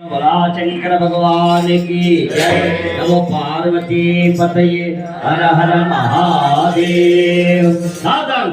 शंकर भगवान की नमो पार्वती पतये। हर हर महादेव। साधन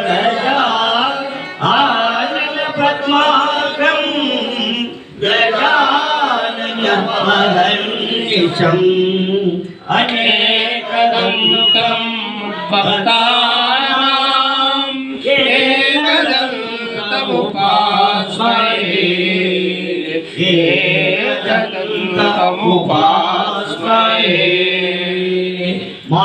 గణయా ఆనయ పద్మాకం గజానయ మహర్నిశం అనేకదంతం భక్తానాం ఏకదంతముపాస్మయే ఏకదంతముపాస్మయే మా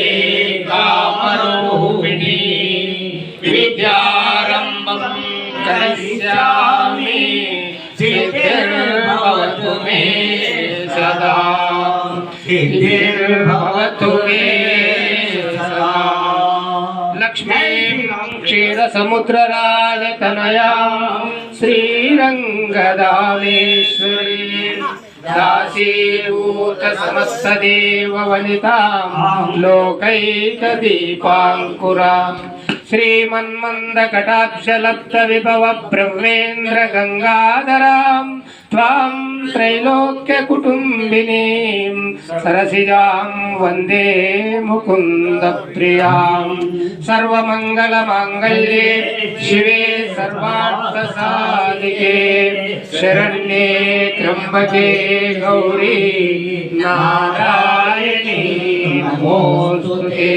सिद्धिर्भवतु मे सदा लक्ष्मीं क्षीरसमुद्रराजतनया श्रीरङ्गदामेश्वरी दासीभूत समस्तदेववनितां लोकैकदीपाङ्कुराम् श्रीमन्मन्दकटाक्षलब्धविभव ब्रह्मेन्द्र गङ्गाधरां त्वां त्रैलोक्यकुटुम्बिनीं सरसिजां वन्दे मुकुन्दप्रियां सर्वमङ्गलमाङ्गल्ये शिवे सर्वार्थसाधिके शरण्ये त्र्यम्बके गौरी नारायणी नमोऽस्तु ते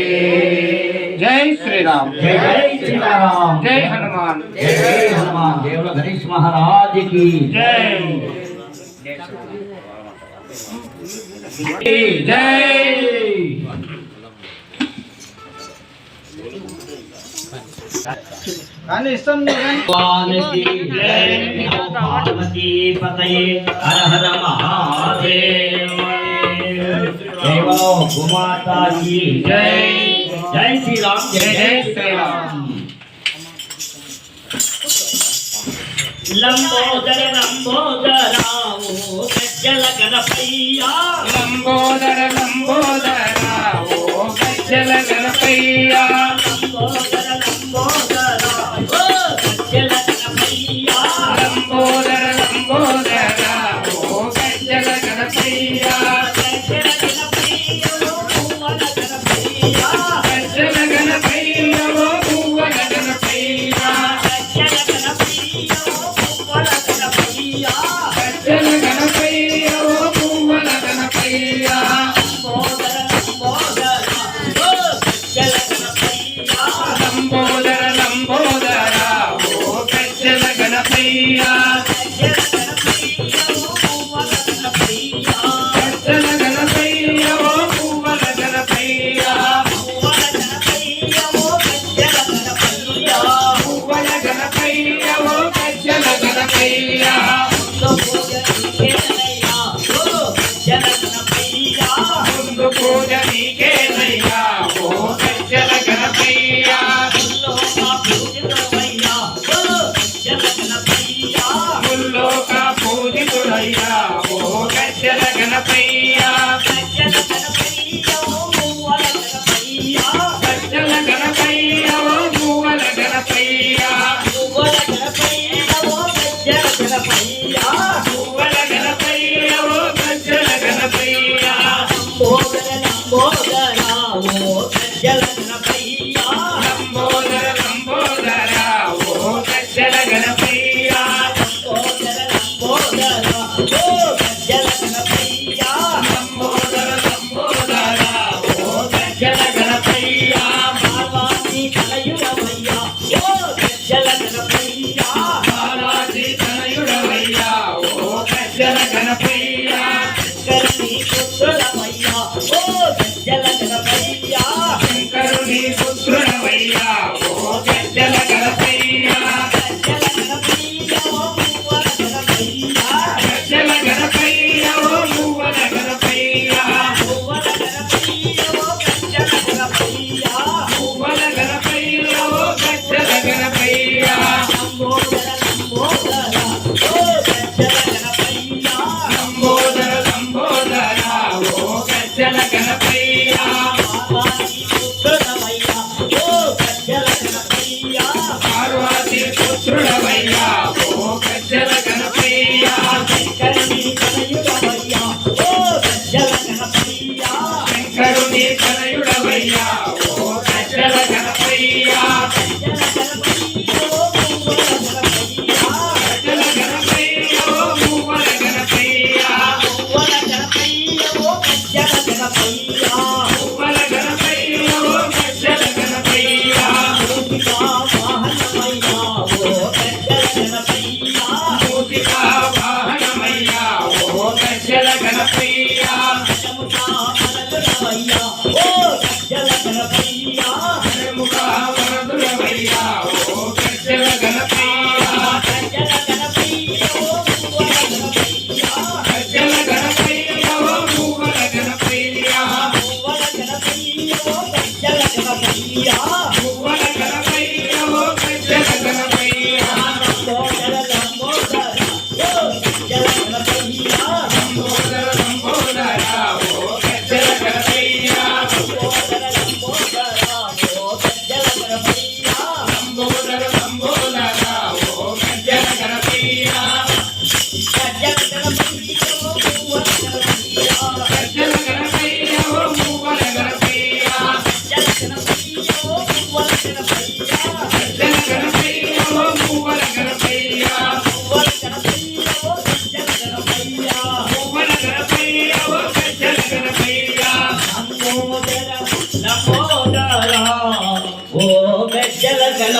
जय श्रीराम जय श्रीराम जय हनुमान जय हनुमान देवल गणेश महाराज की जय जय కానీ ఇష్టం పార్వతీ పతయే హర హర మహాదేవ దేవో భూమాతా జై జై శ్రీరామ్ జై జై శ్రీరామ్ లంబోదర లంబోదరావు గజ్జల గణపయ్యా లంబోదర లంబోదరావు గజ్జల గణపయ్యా లంబోదర లంబోదరావు గజ్జల గణపయ్యా లంబోదర లంబోదరావు గజ్జల గణపయ్యా గజ్జల గణపయ్యా గణపయ్యా. Yeah. Oh,